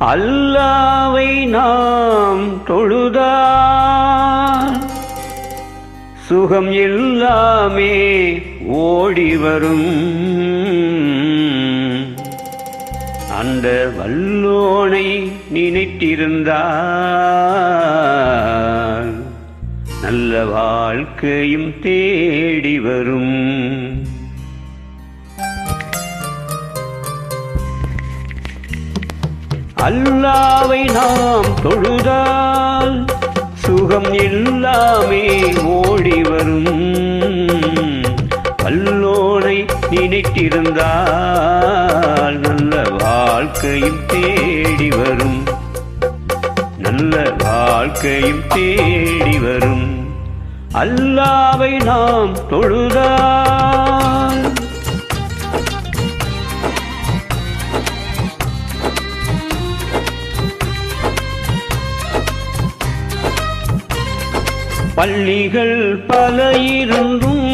அல்லாவை நாம் தொழுதார் சுகம் எல்லாமே ஓடி வரும். அந்த வல்லோனை நினைத்திருந்தா நல்ல வாழ்க்கையும் தேடி வரும். அல்லாவை நாம் தொழுதால் சுகம் எல்லாமே ஓடி வரும். அல்லோனை நினைத்திருந்தால் நல்ல வாழ்க்கையும் தேடி வரும். நல்ல வாழ்க்கையும் தேடி வரும். அல்லாவை நாம் தொழுதால் பள்ளிகள் பல இருந்தும்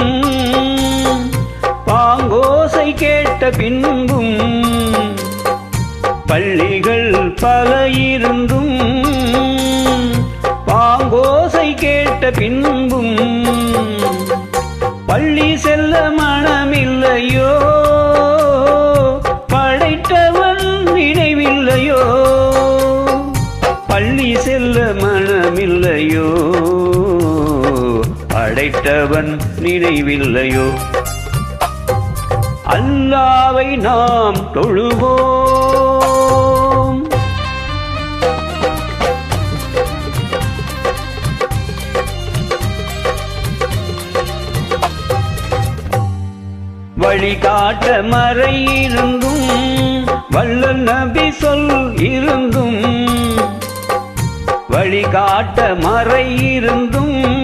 பாங்கோசை கேட்ட பின்பும் பள்ளிகள் பல இருந்தும் பாங்கோசை கேட்ட பின்பும் பள்ளி செல்ல மனமில்லையோ? படைத்தவன் நினைவில்லையோ? அல்லாவை நாம் தொழுவோம். வழிகாட்ட மறை இருந்தும் வல்ல நபி சொல் இருந்தும் வழிகாட்ட மறை இருந்தும்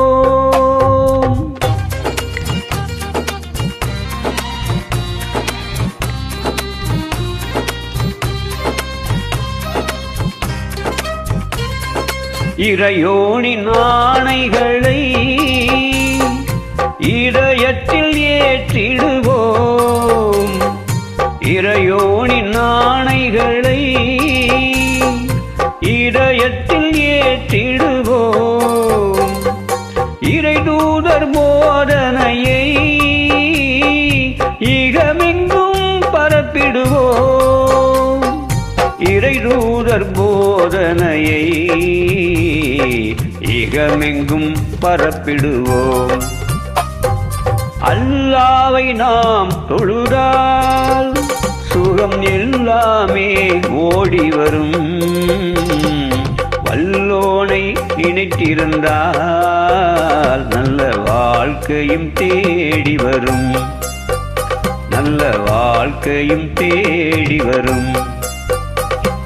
இறையோனி நாணைகளை இதயத்தில் ஏற்றிடுவோம். இறையோனி நாணைகளை இதயத்தில் ஏற்றிடுவோம். இறை தூதர் போதனையை தூதர் இகமெங்கும் பரப்பிடுவோம். அல்லாவை நாம் தொழுதால் சுகம் எல்லாமே ஓடி வரும். வல்லோனை நினைத்திருந்தால் நல்ல வாழ்க்கையும் தேடி வரும். நல்ல வாழ்க்கையும் தேடி வரும்.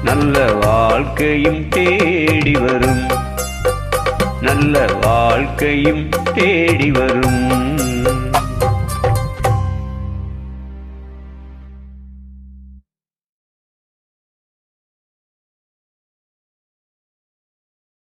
நல்ல வாழ்க்கையும் தேடி வரும். நல்ல வாழ்க்கையும் தேடி வரும்.